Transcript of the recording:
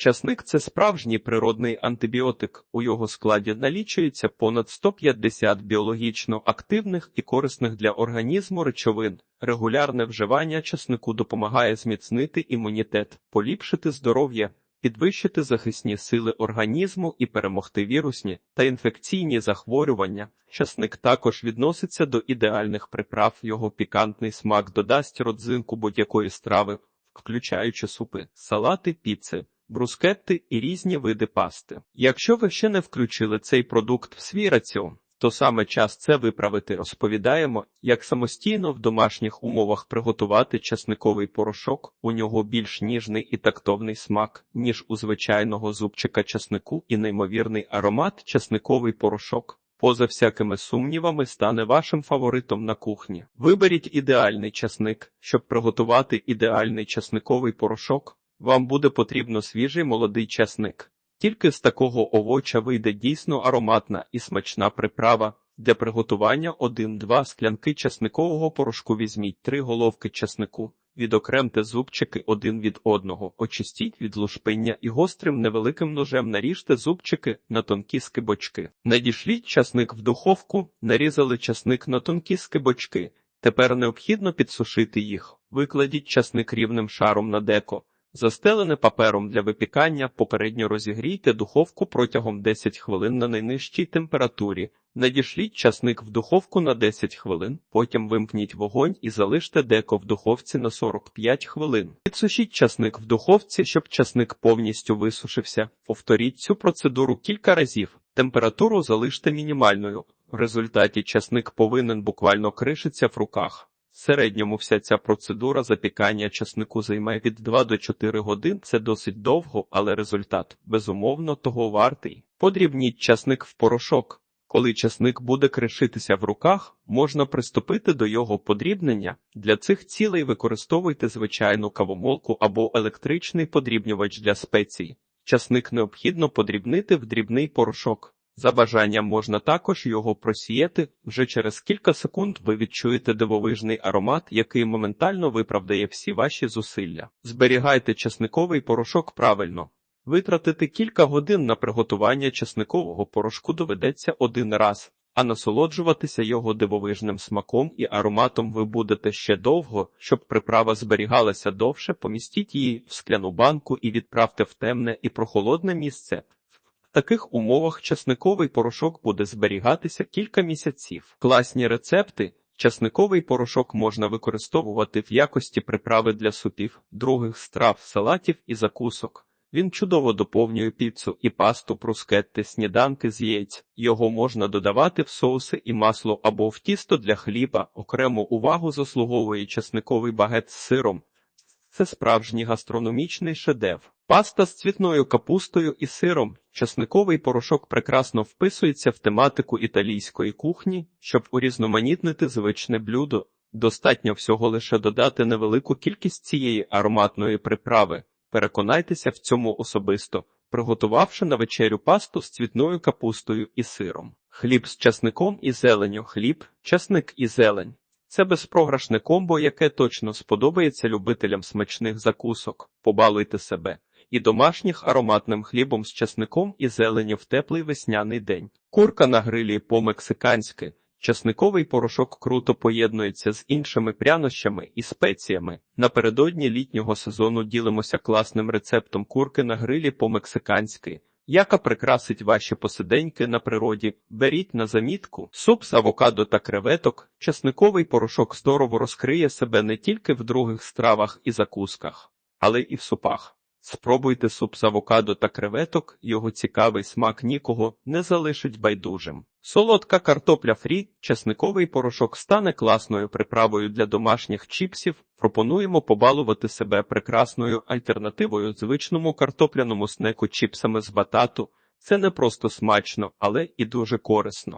Часник це справжній природний антибіотик. У його складі налічується понад 150 біологічно активних і корисних для організму речовин. Регулярне вживання часнику допомагає зміцнити імунітет, поліпшити здоров'я, підвищити захисні сили організму і перемогти вірусні та інфекційні захворювання. Часник також відноситься до ідеальних приправ. Його пікантний смак додасть родзинку будь-якої страви, включаючи супи, салати, піци брускетти і різні види пасти. Якщо ви ще не включили цей продукт в свій раціон, то саме час це виправити. Розповідаємо, як самостійно в домашніх умовах приготувати часниковий порошок. У нього більш ніжний і тактовний смак, ніж у звичайного зубчика часнику, і неймовірний аромат часниковий порошок. Поза всякими сумнівами стане вашим фаворитом на кухні. Виберіть ідеальний часник, щоб приготувати ідеальний часниковий порошок. Вам буде потрібно свіжий молодий часник. Тільки з такого овоча вийде дійсно ароматна і смачна приправа. Для приготування 1-2 склянки часникового порошку візьміть 3 головки часнику, відокремте зубчики один від одного, очистіть від лушпиння і гострим невеликим ножем наріжте зубчики на тонкі скибочки. Надішліть часник в духовку, нарізали часник на тонкі скибочки. Тепер необхідно підсушити їх. Викладіть часник рівним шаром на деко. Застелене папером для випікання, попередньо розігрійте духовку протягом 10 хвилин на найнижчій температурі. Надішліть часник в духовку на 10 хвилин, потім вимкніть вогонь і залиште деко в духовці на 45 хвилин. Підсушіть часник в духовці, щоб часник повністю висушився. Повторіть цю процедуру кілька разів. Температуру залиште мінімальною. В результаті часник повинен буквально кришитися в руках. В середньому вся ця процедура запікання часнику займає від 2 до 4 годин. Це досить довго, але результат безумовно того вартий. Подрібніть часник в порошок. Коли часник буде кришитися в руках, можна приступити до його подрібнення. Для цих цілей використовуйте звичайну кавомолку або електричний подрібнювач для спецій. Часник необхідно подрібнити в дрібний порошок. За бажанням можна також його просіяти. Вже через кілька секунд ви відчуєте дивовижний аромат, який моментально виправдає всі ваші зусилля. Зберігайте часниковий порошок правильно. Витратити кілька годин на приготування часникового порошку доведеться один раз, а насолоджуватися його дивовижним смаком і ароматом ви будете ще довго, щоб приправа зберігалася довше, помістіть її в скляну банку і відправте в темне і прохолодне місце. В таких умовах часниковий порошок буде зберігатися кілька місяців. Класні рецепти. Часниковий порошок можна використовувати в якості приправи для супів, других страв, салатів і закусок. Він чудово доповнює піцу і пасту, прускетти, сніданки з яєць. Його можна додавати в соуси і масло або в тісто для хліба. Окрему увагу заслуговує часниковий багет з сиром. Це справжній гастрономічний шедевр. Паста з цвітною капустою і сиром. Часниковий порошок прекрасно вписується в тематику італійської кухні, щоб урізноманітнити звичне блюдо. Достатньо всього лише додати невелику кількість цієї ароматної приправи. Переконайтеся в цьому особисто, приготувавши на вечерю пасту з цвітною капустою і сиром. Хліб з часником і зеленню. Хліб, часник і зелень. Це безпрограшне комбо, яке точно сподобається любителям смачних закусок. Побалуйте себе і домашніх ароматним хлібом з часником і зеленю в теплий весняний день. Курка на грилі по-мексиканськи. Часниковий порошок круто поєднується з іншими прянощами і спеціями. Напередодні літнього сезону ділимося класним рецептом курки на грилі по-мексиканськи, яка прикрасить ваші посиденьки на природі. Беріть на замітку суп з авокадо та креветок. Часниковий порошок здорово розкриє себе не тільки в других стравах і закусках, але і в супах. Спробуйте суп з авокадо та креветок, його цікавий смак нікого не залишить байдужим. Солодка картопля фрі, чесниковий порошок стане класною приправою для домашніх чіпсів. Пропонуємо побалувати себе прекрасною альтернативою звичному картопляному снеку чіпсами з батату. Це не просто смачно, але і дуже корисно.